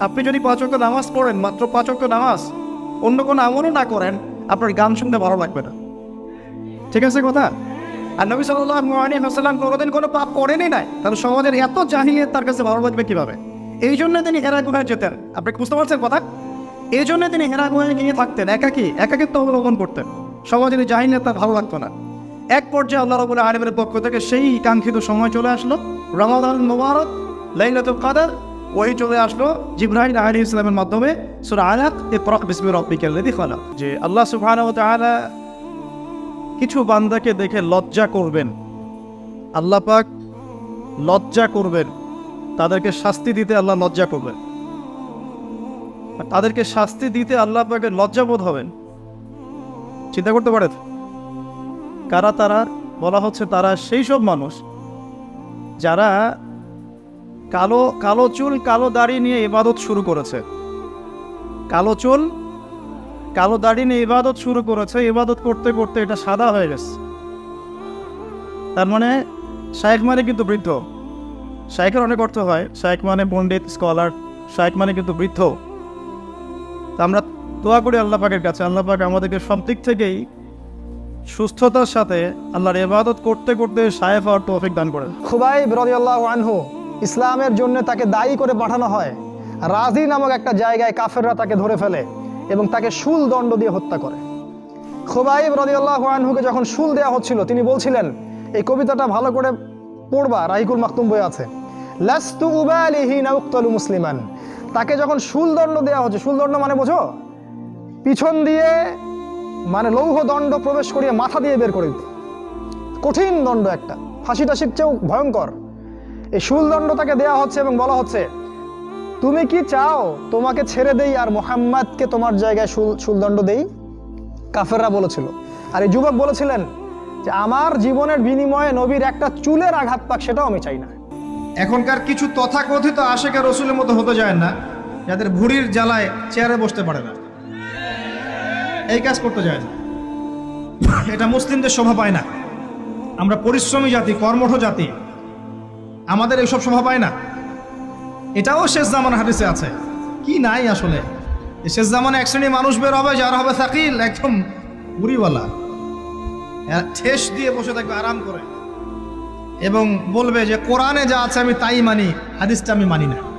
আপনি যদি পাঁচ অক্ট নামাজ পড়েন, মাত্র পাঁচ অক্ট নামাজ, অন্য কোনো আমলও না করেন, আপনার গান শুনতে ভালো লাগবে না। ঠিক আছে কথা? আর নবী সাল্লাম কোনোদিন কোনো পাপ করেনই নাই। তাহলে সমাজের এত জাহিলিয়ত তার কাছে ভালো লাগবে কীভাবে? এই জন্য তিনি হেরা গুহায় যেতেন। আপনি বুঝতে পারছেন কথা? এই জন্য তিনি হেরা গুহায় গিয়ে থাকতেন, একাকি, একাকিত্ব অবলম্বন করতেন। সমাজের এই তার ভালো লাগতো না। এক পর্যায়ে আল্লাহ রবুল্লাহ আলমের পক্ষ থেকে সেই কাঙ্ক্ষিত সময় চলে আসলো। রমাদান মোবারক, লাইলাতুল কাদার ওই চলে আসলো জিব্রাহিম আলী ইসলামের মাধ্যমে। সুরা আয়াত এ প্রক বিসমি রব্বিকাল লাযী খালাক। যে আল্লাহ ওয়া কিছু বান্দাকে দেখে লজ্জা করবেন, আল্লাহ পাক লজ্জা করবেন, তাদেরকে শাস্তি দিতে আল্লাহ লজ্জা করবেন। তাদেরকে শাস্তি দিতে আল্লাহ পাকের লজ্জাবোধ হবেন। চিন্তা করতে পারেন, কারা তারা, বলা হচ্ছে তারা সেই সব মানুষ যারা কালো কালো চুল, কালো দাড়ি নিয়ে ইবাদত শুরু করেছে। কালো চুল, কালো দাড়ি নিয়ে ইবাদত শুরু করেছে। ইবাদত করতে করতে এটা সাদা হয়ে গেছে। তার মানে শায়েখ মানে কিন্তু বৃদ্ধ। শায়েখের অনেক অর্থ হয়। শায়েখ মানে পণ্ডিত, স্কলার, শায়েখ মানে কিন্তু বৃদ্ধ। তা আমরা দোয়া করি আল্লাহ পাকের কাছে। আল্লাহ পাক আমাদেরকে সব দিক থেকেই সুস্থতার সাথে আল্লাহর ইবাদত করতে করতে সাহেব হওয়ার তৌফিক দান করেন। খুবাইব রদিয়াল্লাহ আনহু ইসলামের জন্য তাকে দায়ী করে পাঠানো হয়। রাজি নামক একটা জায়গায় কাফেররা তাকে ধরে ফেলে এবং তাকে শুল দণ্ড দিয়ে হত্যা করে। খুবাইব রদিয়াল্লাহ আনহুকে যখন শুল দেওয়া হচ্ছিল, তিনি বলছিলেন, এই কবিতাটা ভালো করে পড়বা, রাহিকুল মাকতুম বই আছে। লাস্তু উবালিহি নাউক্তলু মুসলিমান। তাকে যখন শুল দণ্ড দেওয়া হচ্ছে, শুল দণ্ড মানে বোঝো? পিছন দিয়ে মানে লৌহ দণ্ড প্রবেশ করিয়ে মাথা দিয়ে বের করে দিত। কঠিন দণ্ড একটা। ফাঁসি টাসির চেয়েও ভয়ঙ্কর। এই শুলদণ্ড তাকে দেওয়া হচ্ছে এবং বলা হচ্ছে, তুমি কি চাও তোমাকে ছেড়ে দেই আর মোহাম্মদকে তোমার জায়গায় শুল, শুলদণ্ড দেই? কাফেররা বলেছিল। আর এই যুবক বলেছিলেন যে, আমার জীবনের বিনিময়ে নবীর একটা চুলের আঘাত পাক, সেটাও আমি চাই না। এখনকার কিছু তথাকথিত আশেখা রসুলের মতো হতে যায় না, যাদের ভুড়ির জ্বালায় চেয়ারে বসতে পারে না। এই কাজ করতে যায় না। এটা মুসলিমদের শোভা পায় না। আমরা পরিশ্রমী জাতি, কর্মঠ জাতি আমাদের এইসব শোভা পায় না। এটাও শেষ জামান হাদিসে আছে। কি নাই আসলে? শেষ জামানে এক শ্রেণির মানুষ বের হবে, যার হবে সাকিল, একদম বুড়িওয়ালা। ঠেস দিয়ে বসে থাকবে, আরাম করে। এবং বলবে যে, কোরআনে যা আছে আমি তাই মানি, হাদিসটা আমি মানি না।